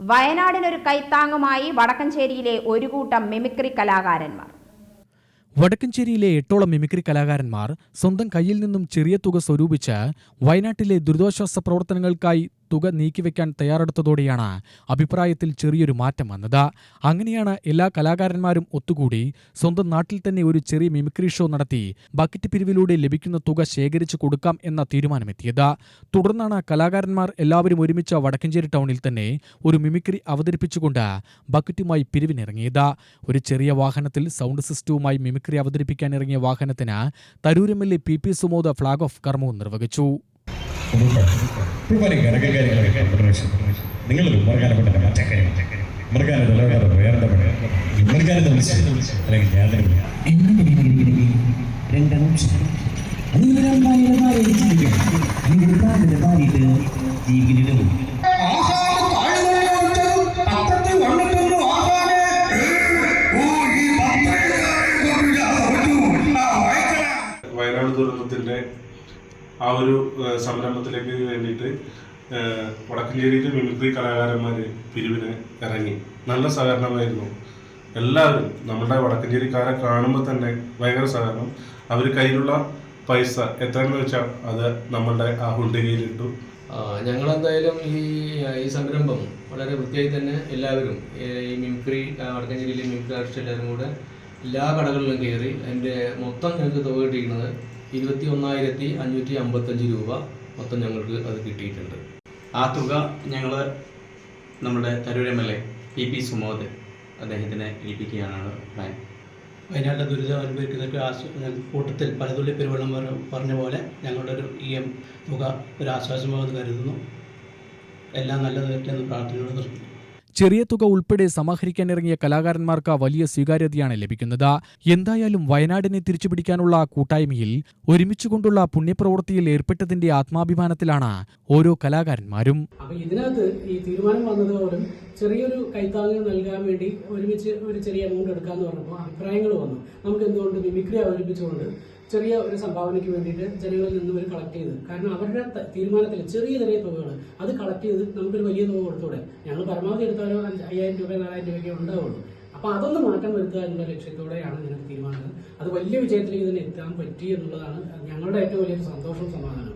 വയനാടിനൊരു കൈത്താങ്ങുമായി വടക്കഞ്ചേരിയിലെ ഒരു കൂട്ടം മിമിക്രി കലാകാരന്മാർ. വടക്കഞ്ചേരിയിലെ എട്ടോളം മിമിക്രി കലാകാരന്മാർ സ്വന്തം കയ്യിൽ നിന്നും ചെറിയ തുക സ്വരൂപിച്ച് വയനാട്ടിലെ ദുരിതാശ്വാസ പ്രവർത്തനങ്ങൾക്കായി തുക നീക്കിവെക്കാൻ തയ്യാറെടുത്തതോടെയാണ് അഭിപ്രായത്തിൽ ചെറിയൊരു മാറ്റം വന്നത്. അങ്ങനെയാണ് എല്ലാ കലാകാരന്മാരും ഒത്തുകൂടി സ്വന്തം നാട്ടിൽ തന്നെ ഒരു ചെറിയ മിമിക്രി ഷോ നടത്തി ബക്കറ്റ് പിരിവിലൂടെ ലഭിക്കുന്ന തുക ശേഖരിച്ചു കൊടുക്കാം എന്ന തീരുമാനമെത്തിയത്. തുടർന്നാണ് കലാകാരന്മാർ എല്ലാവരും ഒരുമിച്ച് വടക്കഞ്ചേരി ടൗണിൽ തന്നെ ഒരു മിമിക്രി അവതരിപ്പിച്ചുകൊണ്ട് ബക്കറ്റുമായി പിരിവിനിറങ്ങിയത്. ഒരു ചെറിയ വാഹനത്തിൽ സൗണ്ട് സിസ്റ്റവുമായി മിമിക്രി അവതരിപ്പിക്കാനിറങ്ങിയ വാഹനത്തിന് Tarur M L A P P Sumod flag off കർമ്മവും നിർവഹിച്ചു. ഇടയ്ക്ക് കാര്യങ്ങളൊക്കെ നിങ്ങളൊരു ഉമ്മർക്കാനപ്പെട്ട മറ്റക്കാര്യം ഉമ്മർക്കാനെ നിലവാരം വേറെ ഉമ്മർക്കാനെ വിളിച്ച് അല്ലെങ്കിൽ ഞാൻ രണ്ടെണ്ണം ജീവിക്കണം വയനാട് ദുരന്തത്തിന്റെ ആ ഒരു സംരംഭത്തിലേക്ക് വേണ്ടിയിട്ട് വടക്കഞ്ചേരിയിലെ മിമിക്രി കലാകാരന്മാർ പിരിവിന് ഇറങ്ങി. നല്ല സഹകരണമായിരുന്നു. എല്ലാവരും നമ്മുടെ വടക്കഞ്ചേരിക്കാരെ കാണുമ്പോൾ തന്നെ ഭയങ്കര സഹകരണം. അവർ കയ്യിലുള്ള പൈസ എത്രയെന്ന് വെച്ചാൽ അത് നമ്മളുടെ ആ ഹുണ്ടികയിലിട്ടു. ഞങ്ങളെന്തായാലും ഈ ഈ സംരംഭം വളരെ വൃത്തിയായി തന്നെ എല്ലാവരും ഈ മിമിക്രി വടക്കഞ്ചേരിയിലെ മിമിക്രി ആർട്ടിസ്റ്റ് എല്ലാവരും കൂടെ എല്ലാ കടകളിലും കയറി അതിന്റെ മൊത്തം ഞങ്ങൾക്ക് തുക കിട്ടിയിരിക്കുന്നത് ഇരുപത്തി ഒന്നായിരത്തി അഞ്ഞൂറ്റി അമ്പത്തഞ്ച് രൂപ മൊത്തം ഞങ്ങൾക്ക് അത് കിട്ടിയിട്ടുണ്ട്. ആ തുക ഞങ്ങൾ നമ്മുടെ Tarur M L A P P Sumod അദ്ദേഹത്തിനെ ഏൽപ്പിക്കുകയാണ് പ്ലാൻ വയനാട്ടിലെ ദുരിതം അനുഭവിക്കുന്നവർക്ക് ആശ്വ കൂട്ടത്തിൽ പലതുള്ളി പെരുവെള്ളം പറ- പറഞ്ഞ പോലെ ഞങ്ങളുടെ ഒരു ഇ എം തുക ഒരു ആശ്വാസമാകുമെന്ന് കരുതുന്നു. എല്ലാം നല്ലത് വരട്ടെ എന്ന് പ്രാർത്ഥനയോട് നിർത്തുന്നു. ചെറിയ തുക ഉൾപ്പെടെ സമാഹരിക്കാനിറങ്ങിയ കലാകാരന്മാർക്ക് വലിയ സ്വീകാര്യതയാണ് ലഭിക്കുന്നത്. എന്തായാലും വയനാടിനെ തിരിച്ചുപിടിക്കാനുള്ള കൂട്ടായ്മയിൽ ഒരുമിച്ചുകൊണ്ടുള്ള പുണ്യപ്രവൃത്തിയിൽ ഏർപ്പെട്ടതിന്റെ ആത്മാഭിമാനത്തിലാണ് ഓരോ കലാകാരന്മാരും. ഇതിനകത്ത് ഈ തീരുമാനം വന്നത് പോലും ചെറിയൊരു കൈത്താങ്ങ് നൽകാൻ വേണ്ടി ഒരുമിച്ച് ഒരു ചെറിയ എമൗണ്ട് എടുക്കാന്ന് പറഞ്ഞപ്പോൾ അഭിപ്രായങ്ങൾ വന്നു. നമുക്ക് എന്തുകൊണ്ട് മിമിക്രി അവതരിപ്പിച്ചുകൊണ്ട് ചെറിയ ഒരു സംഭാവനയ്ക്ക് വേണ്ടിയിട്ട് ജനങ്ങളിൽ നിന്ന് ഒരു കളക്ട് ചെയ്ത് കാരണം അവരുടെ തീരുമാനത്തിൽ ചെറിയ ചെറിയ തുകകൾ അത് കളക്ട് ചെയ്ത് നമുക്കൊരു വലിയ തുക കൊടുത്തൂടെ ഞങ്ങൾ പരമാവധി എടുത്താലോ അയ്യായിരം രൂപ നാലായിരം രൂപയൊക്കെ ഉണ്ടാവുള്ളൂ. അപ്പൊ അതൊന്ന് മാറ്റം വരുത്തുക എന്നുള്ള ലക്ഷ്യത്തോടെയാണ് ഞങ്ങൾക്ക് തീരുമാനം അത് വലിയ വിജയത്തിലേക്ക് തന്നെ എത്താൻ പറ്റി എന്നുള്ളതാണ് ഞങ്ങളുടെ ഏറ്റവും വലിയൊരു സന്തോഷവും സമാധാനം